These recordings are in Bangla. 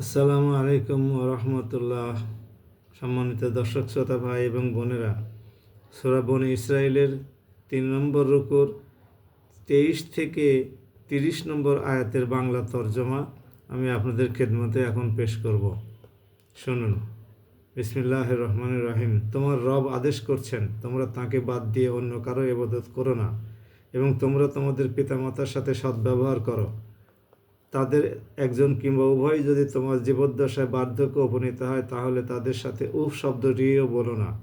আসসালামু আলাইকুম রহমতুল্লাহ। সম্মানিত দর্শক, শ্রোতা ভাই এবং বোনেরা, সোরা বনি ইসরায়েলের তিন নম্বর রুকুর তেইশ থেকে তিরিশ নম্বর আয়াতের বাংলা তর্জমা আমি আপনাদের খেদমতে এখন পেশ করব। শুনুন বিসমিল্লাহ রহমান রহিম। তোমার রব আদেশ করছেন, তোমরা তাকে বাদ দিয়ে অন্য কারও এবাদত করো না, এবং তোমরা তোমাদের পিতামাতার সাথে সদ্ব্যবহার করো। তাদের একজন কিংবা উভয় যদি তোমার জীবদ্দশায় বার্ধক্য উপনীত হয়, তাহলে তাদের সাথে উফ শব্দটিও বলো না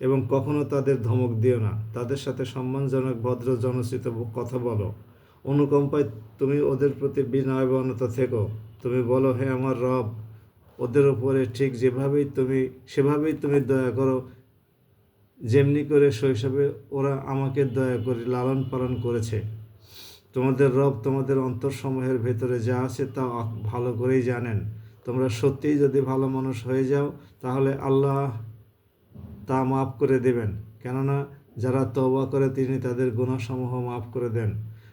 এবং কখনো তাদের ধমক দিও না। তাদের সাথে সম্মানজনক, ভদ্র, জনচিত কথা বলো। অনুকম্পায় তুমি ওদের প্রতি বিনয়বনত থেকো। তুমি বলো, হে আমার রব, ওদের উপরে ঠিক যেভাবেই তুমি, সেভাবেই তুমি দয়া করো। যেমনি করে শৈশবে ওরা আমাকে দয়া করে লালন পালন করেছে। তোমাদের রব তোমাদের অন্তরসমূহের ভেতরে যা আছে তা ভালো করেই জানেন। তোমরা সত্যিই যদি ভালো মানুষ হয়ে যাও, তাহলে আল্লাহ তা মাফ করে দেবেন। কেননা যারা তওবা করে, তিনি তাদের গুণাসমূহ মাফ করে দেন।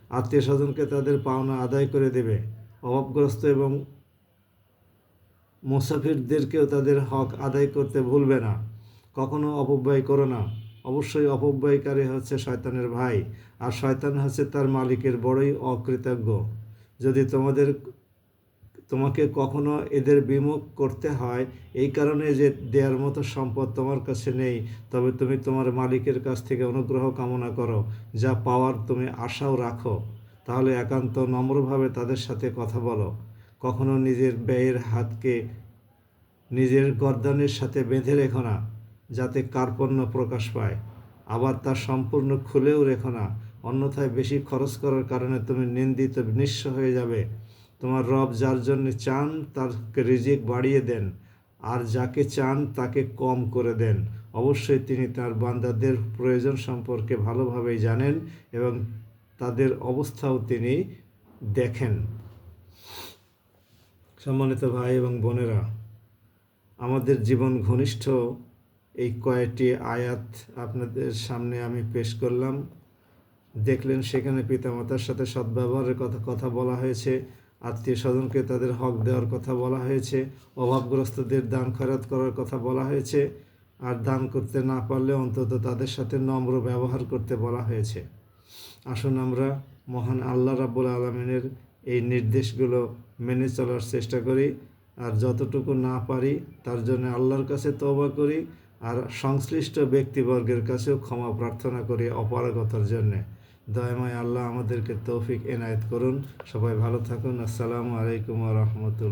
আত্মীয় স্বজনকে তাদের পাওনা আদায় করে দেবে। অভাবগ্রস্ত এবং মুসাফিরদেরকেও তাদের হক আদায় করতে ভুলবে না। কখনো অপব্যয় করো না। অবশ্যই অপব্যয়কারী হচ্ছে শয়তানের ভাই, আর শয়তান হচ্ছে তার মালিকের বড়ই অকৃতজ্ঞ। যদি তোমাদের, তোমাকে কখনো এদের বিমুখ করতে হয়, এই কারণে যে দেওয়ার মতো সম্পদ তোমার কাছে নেই, তবে তুমি তোমার মালিকের কাছ থেকে অনুগ্রহ কামনা করো, যা পাওয়ার তুমি আশাও রাখো। তাহলে একান্ত নম্রভাবে তাদের সাথে কথা বলো। কখনো নিজের ব্যয়ের হাতকে, নিজের গর্দানের সাথে বেঁধে রেখো না। যাতে কার্পণ্য প্রকাশ পায়। আবার তা সম্পূর্ণ খুলেও রেখো না। অন্যথায় বেশি খরচ করার কারণে তুমি নিন্দিত, নিঃস্ব হয়ে যাবে। তোমার রব যার জন্য চান তার রিজিক বাড়িয়ে দেন। আর যাকে চান, তাকে কম করে দেন। অবশ্যই তিনি তার বান্দাদের প্রয়োজন সম্পর্কে ভালোভাবেই জানেন এবং তাদের অবস্থাও তিনি দেখেন। সম্মানিত ভাই এবং বোনেরা, আমাদের জীবন ঘনিষ্ঠ এই কয়েকটি আয়াত আপনাদের সামনে আমি পেশ করলাম। দেখলেন সেখানে পিতামাতার সাথে সদ্ব্যবহারের কথা কথা বলা হয়েছে। আত্মীয় স্বজনকে তাদের হক দেওয়ার কথা বলা হয়েছে। অভাবগ্রস্তদের দান খয়রাত করার কথা বলা হয়েছে। আর দান করতে না পারলে অন্তত তাদের সাথে নম্র ব্যবহার করতে বলা হয়েছে। আসুন আমরা মহান আল্লাহ রাব্বুল আলমিনের এই নির্দেশগুলো মেনে চলার চেষ্টা করি। আর যতটুকু না পারি, তার জন্য আল্লাহর কাছে তবা করি। আর সংশ্লিষ্ট ব্যক্তিবর্গের কাছেও ক্ষমা প্রার্থনা করি অপারগতার জন্যে। দয়াময় আল্লাহ আমাদেরকে তৌফিক এনায়েত করুন। সবাই ভালো থাকুন। আসসালামু আলাইকুম রহমতুল্লাহ।